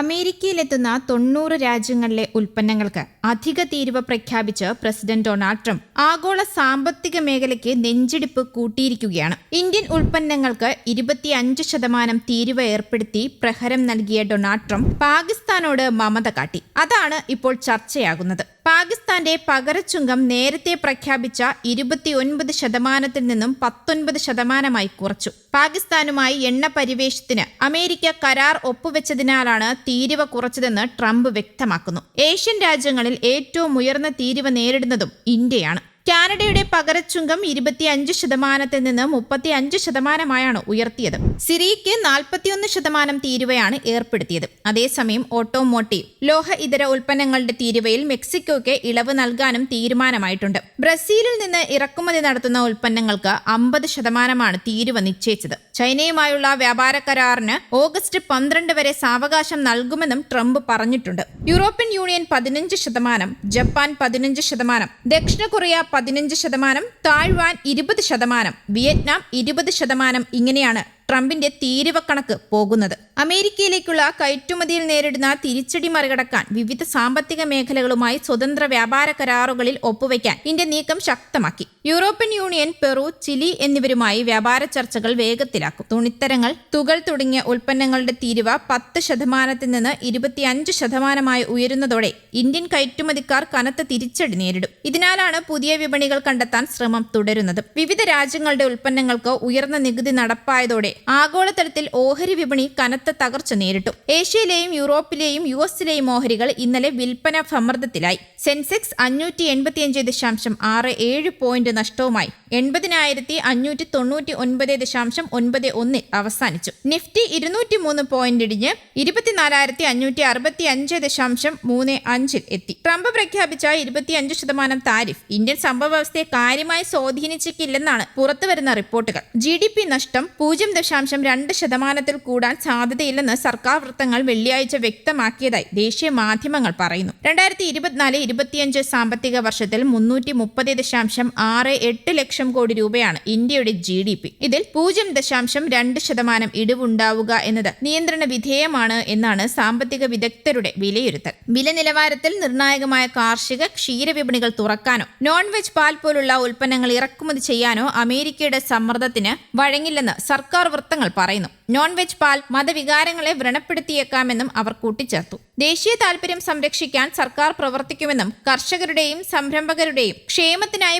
അമേരിക്കയിലെത്തുന്ന തൊണ്ണൂറ് രാജ്യങ്ങളിലെ ഉൽപ്പന്നങ്ങൾക്ക് അധിക തീരുവ പ്രഖ്യാപിച്ച് പ്രസിഡന്റ് ഡൊണാൾഡ് ട്രംപ് ആഗോള സാമ്പത്തിക മേഖലയ്ക്ക് നെഞ്ചിടിപ്പ് കൂട്ടിയിരിക്കുകയാണ്. ഇന്ത്യൻ ഉൽപ്പന്നങ്ങൾക്ക് ഇരുപത്തിയഞ്ച് ശതമാനം തീരുവ ഏർപ്പെടുത്തി പ്രഹരം നൽകിയ ഡൊണാൾഡ് ട്രംപ് പാകിസ്ഥാനോട് മമത കാട്ടി. അതാണ് ഇപ്പോൾ ചർച്ചയാകുന്നത്. പാകിസ്ഥാന്റെ പകരച്ചുങ്കം നേരത്തെ പ്രഖ്യാപിച്ച ഇരുപത്തിയൊൻപത് ശതമാനത്തിൽ നിന്നും പത്തൊൻപത് ശതമാനമായി കുറച്ചു. പാകിസ്ഥാനുമായി എണ്ണ പരിവേഷത്തിന് അമേരിക്ക കരാർ ഒപ്പുവെച്ചതിനാലാണ് തീരുവ കുറച്ചതെന്ന് ട്രംപ് വ്യക്തമാക്കുന്നു. ഏഷ്യൻ രാജ്യങ്ങളിൽ ഏറ്റവും ഉയർന്ന തീരുവ നേരിടുന്നതും ഇന്ത്യയാണ്. കാനഡയുടെ പകരച്ചുങ്കം ഇരുപത്തിയഞ്ച് ശതമാനത്തിൽ നിന്ന് മുപ്പത്തി അഞ്ച് ശതമാനമായാണ് ഉയർത്തിയത്. സിറിയയ്ക്ക് നാൽപ്പത്തിയൊന്ന് ശതമാനം തീരുവയാണ് ഏർപ്പെടുത്തിയത്. അതേസമയം ഓട്ടോമോട്ടീവ് ലോഹ ഇതര ഉൽപ്പന്നങ്ങളുടെ തീരുവയിൽ മെക്സിക്കോയ്ക്ക് ഇളവ് നൽകാനും തീരുമാനമായിട്ടുണ്ട്. ബ്രസീലിൽ നിന്ന് ഇറക്കുമതി നടത്തുന്ന ഉൽപ്പന്നങ്ങൾക്ക് അമ്പത് ശതമാനമാണ് തീരുവ നിശ്ചയിച്ചത്. ചൈനയുമായുള്ള വ്യാപാര കരാറിന് ഓഗസ്റ്റ് പന്ത്രണ്ട് വരെ സാവകാശം നൽകുമെന്നും ട്രംപ് പറഞ്ഞിട്ടുണ്ട്. യൂറോപ്യൻ യൂണിയൻ പതിനഞ്ച് ശതമാനം ജപ്പാൻ പതിനഞ്ച് ശതമാനം ദക്ഷിണ കൊറിയ പതിനഞ്ച് ശതമാനം തായ്വാൻ ഇരുപത് ശതമാനം വിയറ്റ്നാം ഇരുപത് ശതമാനം ഇങ്ങനെയാണ് ട്രംപിന്റെ തീരുവ കണക്ക് പോകുന്നത്. അമേരിക്കയിലേക്കുള്ള കയറ്റുമതിയിൽ നേരിടുന്ന തിരിച്ചടി മറികടക്കാൻ വിവിധ സാമ്പത്തിക മേഖലകളുമായി സ്വതന്ത്ര വ്യാപാര കരാറുകളിൽ ഒപ്പുവയ്ക്കാൻ ഇന്ത്യ നീക്കം ശക്തമാക്കി. യൂറോപ്യൻ യൂണിയൻ പെറു ചിലി എന്നിവരുമായി വ്യാപാര ചർച്ചകൾ വേഗത്തിലാക്കും. തുണിത്തരങ്ങൾ തുകൽ തുടങ്ങിയ ഉൽപ്പന്നങ്ങളുടെ തീരുവ പത്ത് ശതമാനത്തിൽ നിന്ന് ഇരുപത്തിയഞ്ച് ശതമാനമായി ഉയരുന്നതോടെ ഇന്ത്യൻ കയറ്റുമതിക്കാർ കനത്ത തിരിച്ചടി നേരിടും. ഇതിനാലാണ് പുതിയ വിപണികൾ കണ്ടെത്താൻ ശ്രമം തുടരുന്നത്. വിവിധ രാജ്യങ്ങളുടെ ഉൽപ്പന്നങ്ങൾക്ക് ഉയർന്ന നികുതി നടപ്പായതോടെ ആഗോളതലത്തിൽ ഓഹരി വിപണി കനത്ത തകർച്ച നേരിട്ടു. ഏഷ്യയിലെയും യൂറോപ്പിലെയും യു എസിലെയും ഓഹരികൾ ഇന്നലെ വിൽപ്പന സമ്മർദ്ദത്തിലായി. സെൻസെക്സ് അഞ്ഞൂറ്റി എൺപത്തിയഞ്ച് ദശാംശം ആറ് ഏഴ് പോയിന്റ് നഷ്ടവുമായി എൺപതിനായിരത്തി അഞ്ഞൂറ്റി തൊണ്ണൂറ്റി ഒൻപത് ദശാംശം ഒൻപത് ഒന്നിൽ അവസാനിച്ചു. നിഫ്റ്റി ഇരുന്നൂറ്റി മൂന്ന് പോയിന്റ് ഇടിഞ്ഞ് ഇരുപത്തിനാലായിരത്തി അഞ്ഞൂറ്റി അറുപത്തി അഞ്ച് ദശാംശം മൂന്ന് അഞ്ചിൽ എത്തി. ട്രംപ് പ്രഖ്യാപിച്ച ഇരുപത്തിയഞ്ച് ശതമാനം താരിഫ് ഇന്ത്യൻ സമ്പദ്വ്യവസ്ഥയെ കാര്യമായി സ്വാധീനിച്ചിട്ടില്ലെന്നാണ് പുറത്തുവരുന്ന റിപ്പോർട്ടുകൾ. ജി ഡി പി നഷ്ടം പൂജ്യം ദശാംശം രണ്ട് ശതമാനത്തിൽ കൂടാൻ സാധ്യതയില്ലെന്ന് സർക്കാർ വൃത്തങ്ങൾ വെള്ളിയാഴ്ച വ്യക്തമാക്കിയതായി ദേശീയ മാധ്യമങ്ങൾ പറയുന്നു. രണ്ടായിരത്തി ഇരുപത്തിനാല് ഇരുപത്തിയഞ്ച് സാമ്പത്തിക വർഷത്തിൽ മുന്നൂറ്റി മുപ്പത് ദശാംശം ആറ് എട്ട് ലക്ഷം കോടി രൂപയാണ് ഇന്ത്യയുടെ ജി ഡി പി. ഇതിൽ പൂജ്യം ദശാംശം രണ്ട് ശതമാനം ഇടിവുണ്ടാവുക എന്നത് നിയന്ത്രണ വിധേയമാണ് എന്നാണ് സാമ്പത്തിക വിദഗ്ധരുടെ വിലയിരുത്തൽ. വില നിലവാരത്തിൽ നിർണായകമായ കാർഷിക ക്ഷീരവിപണികൾ തുറക്കാനോ നോൺ വെജ് പാൽ പോലുള്ള ഉൽപ്പന്നങ്ങൾ ഇറക്കുമതി ചെയ്യാനോ അമേരിക്കയുടെ സമ്മർദ്ദത്തിന് വഴങ്ങില്ലെന്ന് സർക്കാർ വൃത്തങ്ങൾ പറയുന്നു. നോൺ വെജ് പാൽ മതവികാരങ്ങളെ വ്രണപ്പെടുത്തിയേക്കാമെന്നും അവർ കൂട്ടിച്ചേർത്തു. ദേശീയ താൽപര്യം സംരക്ഷിക്കാൻ സർക്കാർ പ്രവർത്തിക്കുമെന്നും കർഷകരുടെയും സംരംഭകരുടെയും ക്ഷേമത്തിനായി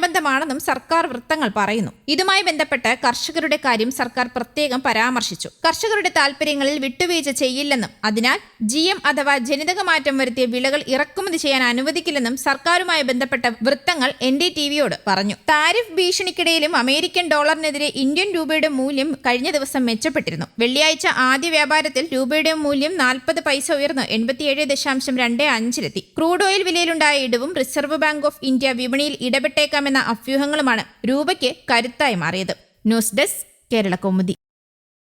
പ്രതിജ്ഞാബദ്ധമാണെന്നും സർക്കാർ വൃത്തങ്ങൾ പറയുന്നു. ഇതുമായി ബന്ധപ്പെട്ട് കർഷകരുടെ കാര്യം സർക്കാർ പ്രത്യേകം പരാമർശിച്ചു. കർഷകരുടെ താൽപര്യങ്ങളിൽ വിട്ടുവീഴ്ച ചെയ്യില്ലെന്നും അതിനാൽ ജി എം അഥവാ ജനിതക മാറ്റം വരുത്തിയ വിളകൾ ഇറക്കുമതി ചെയ്യാൻ അനുവദിക്കില്ലെന്നും സർക്കാരുമായി ബന്ധപ്പെട്ട വൃത്തങ്ങൾ എൻ ഡി ടി വിയോട് പറഞ്ഞു. താരിഫ് ഭീഷണിക്കിടയിലും അമേരിക്കൻ ഡോളറിനെതിരെ ഇന്ത്യൻ രൂപയുടെ മൂല്യം കഴിഞ്ഞ ദിവസം മെച്ചപ്പെട്ടിരുന്നു. വെള്ളിയാഴ്ച ആദ്യ വ്യാപാരത്തിൽ രൂപയുടെ മൂല്യം നാൽപ്പത് പൈസ ഉയർന്ന് എൺപത്തിയേഴ് ദശാംശം രണ്ട് അഞ്ചിലെത്തി. ക്രൂഡ് ഓയിൽ വിലയിലുണ്ടായ ഇടിവും റിസർവ് ബാങ്ക് ഓഫ് ഇന്ത്യ വിപണിയിൽ ഇടപെട്ടേക്കാമെന്ന അഭ്യൂഹങ്ങളുമാണ് രൂപയ്ക്ക് കരുത്തായി മാറിയത്. News desk Kerala Kaumudi.